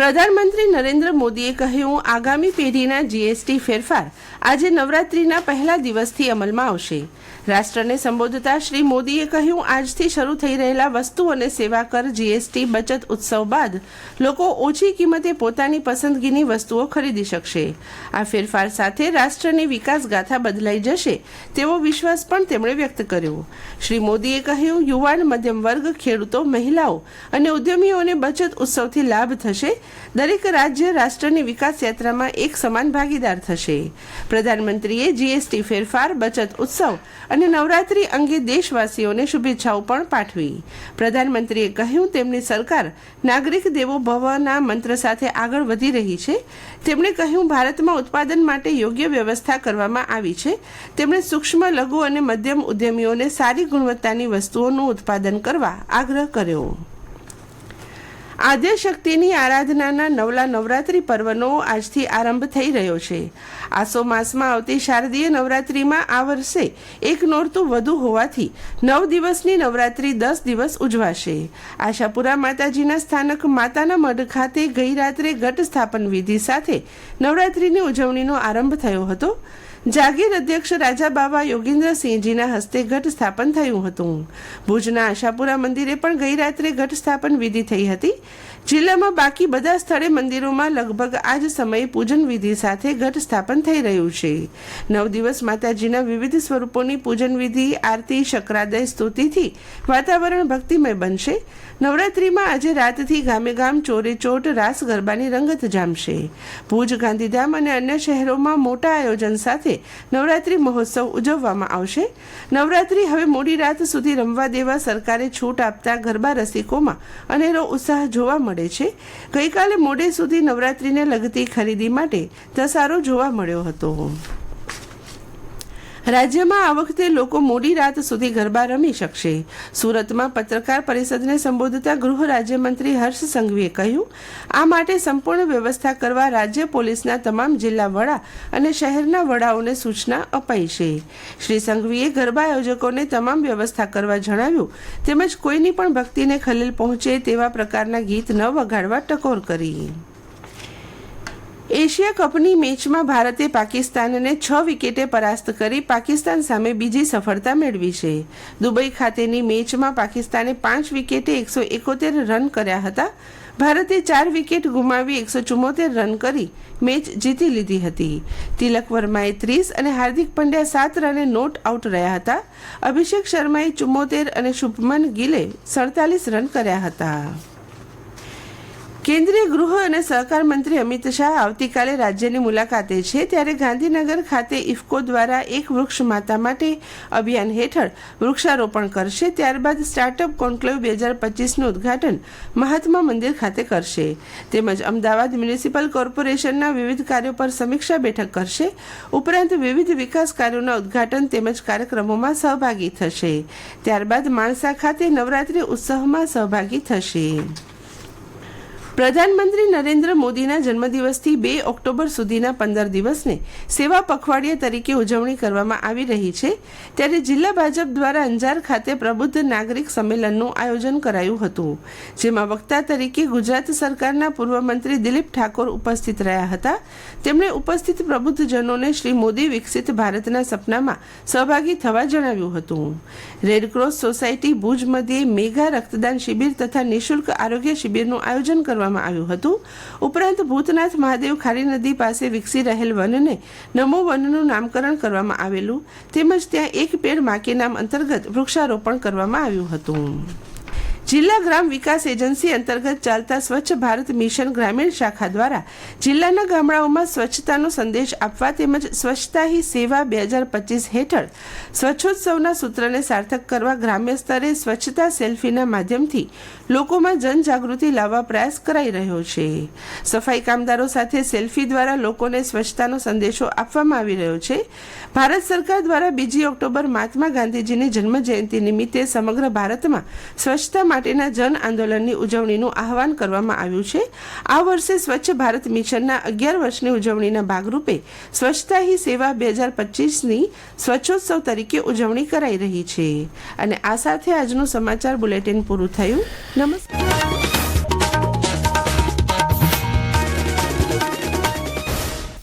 પ્રધાનમંત્રી નરેન્દ્ર મોદીએ કહ્યું, આગામી પેઢીના જીએસટી ફેરફાર આજે નવરાત્રીના પહેલા દિવસથી અમલમાં આવશે. રાષ્ટ્રને સંબોધતા શ્રી મોદીએ કહ્યું, આજથી શરૂ થઈ રહેલા વસ્તુ અને સેવા કર જીએસટી બચત ઉત્સવ બાદ લોકો ઓછી કિંમતે પોતાની પસંદગીની વસ્તુઓ ખરીદી શકશે. આ ફેરફાર સાથે રાષ્ટ્રની વિકાસ ગાથા બદલાઈ જશે તેવો વિશ્વાસ પણ તેમણે વ્યક્ત કર્યો. શ્રી મોદીએ કહ્યું, યુવાન મધ્યમ વર્ગ ખેડૂતો, મહિલાઓ અને ઉદ્યમીઓને બચત ઉત્સવથી લાભ થશે દરેક રાજ્ય રાષ્ટ્રની વિકાસ યાત્રામાં એક સમાન ભાગીદાર થશે. પ્રધાનમંત્રીએ જીએસટી ફેરફાર, બચત ઉત્સવ અને નવરાત્રી અંગે દેશવાસીઓને શુભેચ્છાઓ પણ પાઠવી. પ્રધાનમંત્રીએ કહ્યું, તેમની સરકાર નાગરિક દેવો ભવના મંત્ર સાથે આગળ વધી રહી છે. તેમણે કહ્યું, ભારતમાં ઉત્પાદન માટે યોગ્ય વ્યવસ્થા કરવામાં આવી છે. તેમણે સૂક્ષ્મ, લઘુ અને મધ્યમ ઉદ્યમીઓને સારી ગુણવત્તાની વસ્તુઓનું ઉત્પાદન કરવા આગ્રહ કર્યો. આદ્યશક્તિની આરાધનાના નવલા નવરાત્રી પર્વનો આજથી આરંભ થઈ રહ્યો છે. આસો માસમાં આવતી શારદીય નવરાત્રીમાં આ વર્ષે એક નોરતું વધુ હોવાથી નવ દિવસની નવરાત્રી દસ દિવસ ઉજવાશે. આશાપુરા માતાજીના સ્થાનક માતાના મઢ ખાતે ગઈ રાત્રે ઘટ સ્થાપન વિધિ સાથે નવરાત્રીની ઉજવણીનો આરંભ થયો હતો. જાગીર અધ્યક્ષ રાજા બાબા યોગેન્દ્રસિંહજીના હસ્તે ઘટ સ્થાપન થયું હતું. ભુજના આશાપુરા મંદિરે પણ ગઈ રાત્રે ઘટ સ્થાપન વિધિ થઈ હતી. જિલ્લામાં બાકી બધા સ્થળે મંદિરોમાં લગભગ આ જ સમયે પૂજન વિધિ સાથે ઘટ સ્થાપન થઈ રહ્યું છે. નવ દિવસ માતાજીના વિવિધ સ્વરૂપોની પૂજન વિધિ, આરતી, શક્રાદય, સ્તુતિથી વાતાવરણ ભક્તિમય બનશે. નવરાત્રીમાં આજે રાતથી ગામે ગામ ચોરે ચોટ રાસ ગરબાની રંગત જામશે. ભુજ, ગાંધીધામ અને અન્ય શહેરોમાં મોટા આયોજન સાથે નવરાત્રી મહોત્સવ ઉજવવામાં આવશે. નવરાત્રી હવે મોડી રાત સુધી રમવા દેવા સરકારે છૂટ આપતા ગરબા રસિકોમાં અનેરો ઉત્સાહ જોવા મળે છે. ગઈકાલે મોડે સુધી નવરાત્રીને લગતી ખરીદી માટે ધસારો જોવા મળ્યો હતો. રાજ્યમાં આ વખતે લોકો મોડી રાત સુધી ગરબા રમી શકશે. સુરતમાં પત્રકાર પરિષદને સંબોધતા ગૃહ રાજ્યમંત્રી હર્ષ સંઘવીએ કહ્યું, આ માટે સંપૂર્ણ વ્યવસ્થા કરવા રાજ્ય પોલીસના તમામ જિલ્લા વડા અને શહેરના વડાઓને સૂચના અપાઈ છે. શ્રી સંઘવીએ ગરબા આયોજકોને તમામ વ્યવસ્થા કરવા જણાવ્યું, તેમજ કોઈની પણ ભક્તિને ખલેલ પહોંચે તેવા પ્રકારના ગીત ન વગાડવા ટકોર કરી. એશિયા કપની મેચમાં ભારતે પાકિસ્તાનને છ વિકેટે પરાસ્ત કરી પાકિસ્તાન સામે બીજી સફળતા મેળવી છે. દુબઈ ખાતેની મેચમાં પાકિસ્તાને પાંચ વિકેટે એકસો એકોતેર રન કર્યા હતા. ભારતે ચાર વિકેટ ગુમાવી એકસો ચુમ્મોતેર રન કરી મેચ જીતી લીધી હતી. તિલક વર્માએ ત્રીસ અને હાર્દિક પંડ્યા સાત રને નોટ આઉટ રહ્યા હતા. અભિષેક શર્માએ ચુમ્મોતેર અને શુભમન ગિલે સડતાલીસ રન કર્યા હતા. કેન્દ્રીય ગૃહ અને સહકાર મંત્રી અમિત શાહ આવતીકાલે રાજ્યની મુલાકાતે છે ત્યારે ગાંધીનગર ખાતે ઇફકો દ્વારા એક વૃક્ષ માતા માટે અભિયાન હેઠળ વૃક્ષારોપણ કરશે, ત્યારબાદ સ્ટાર્ટઅપ કોન્ક્લેવ બે હજાર પચીસનું ઉદઘાટન મહાત્મા મંદિર ખાતે કરશે. તેમજ અમદાવાદ મ્યુનિસિપલ કોર્પોરેશનના વિવિધ કાર્યો પર સમીક્ષા બેઠક કરશે. ઉપરાંત વિવિધ વિકાસ કાર્યોના ઉદ્ઘાટન તેમજ કાર્યક્રમોમાં સહભાગી થશે. ત્યારબાદ માણસા ખાતે નવરાત્રી ઉત્સવમાં સહભાગી થશે. પ્રધાનમંત્રી નરેન્દ્ર મોદીના જન્મદિવસથી બે ઓક્ટોબર સુધીના પંદર દિવસને સેવા પખવાડિયા તરીકે ઉજવણી કરવામાં આવી રહી છે. ત્યારે જિલ્લા ભાજપ દ્વારા અંજાર ખાતે પ્રબુદ્ધ નાગરિક સંમેલનનું આયોજન કરાયું હતું, જેમાં વક્તા તરીકે ગુજરાત સરકારના પૂર્વ મંત્રી દિલીપ ઠાકોર ઉપસ્થિત રહ્યા હતા. તેમણે ઉપસ્થિત પ્રબુદ્ધજનોને શ્રી મોદી વિકસિત ભારતના સપનામાં સહભાગી થવા જણાવ્યું હતું. રેડક્રોસ સોસાયટી ભુજ મધ્યે મેઘા રક્તદાન શિબિર તથા નિઃશુલ્ક આરોગ્ય શિબિરનું આયોજન કરવામાં આવ્યું હતું. ઉપરાંત ભૂતનાથ મહાદેવ ખારી નદી પાસે વિકસી રહેલ વનને નમો વનનું નામકરણ કરવામાં આવેલું. તેમજ ત્યાં એક પેડ માકે નામ અંતર્ગત વૃક્ષારોપણ કરવામાં આવ્યું હતું. જિલ્લા ગ્રામ વિકાસ એજન્સી અંતર્ગત ચાલતા સ્વચ્છ ભારત મિશન ગ્રામીણ શાખા દ્વારા જિલ્લાના ગામડાઓમાં સ્વચ્છતાનો સંદેશ આપવા તેમજ સ્વચ્છતા હી સેવા બે હજાર પચીસ હેઠળ સ્વચ્છોત્સવના સૂત્રને સાર્થક કરવા ગ્રામ્ય સ્તરે સ્વચ્છતા સેલ્ફીના માધ્યમથી લોકોમાં જનજાગૃતિ લાવવા પ્રયાસ કરાઈ રહ્યો છે. સફાઈ કામદારો સાથે સેલ્ફી દ્વારા લોકોને સ્વચ્છતાનો સંદેશો આપવામાં આવી રહ્યો છે. ભારત સરકાર દ્વારા બીજી ઓક્ટોબર મહાત્મા ગાંધીજીની જન્મ જયંતિ નિમિત્તે સમગ્ર ભારતમાં સ્વચ્છતા માટેના જન આંદોલનની ઉજવણીનું આહવાન કરવામાં આવ્યું છે. આ વર્ષે સ્વચ્છ ભારત મિશનના અગિયાર વર્ષની ઉજવણીના ભાગરૂપે સ્વચ્છતા હી સેવા બે હજાર પચીસની સ્વચ્છોત્સવ તરીકે ઉજવણી કરાઈ રહી છે. અને આ સાથે આજનું સમાચાર બુલેટિન પૂરું થયું. નમસ્કાર.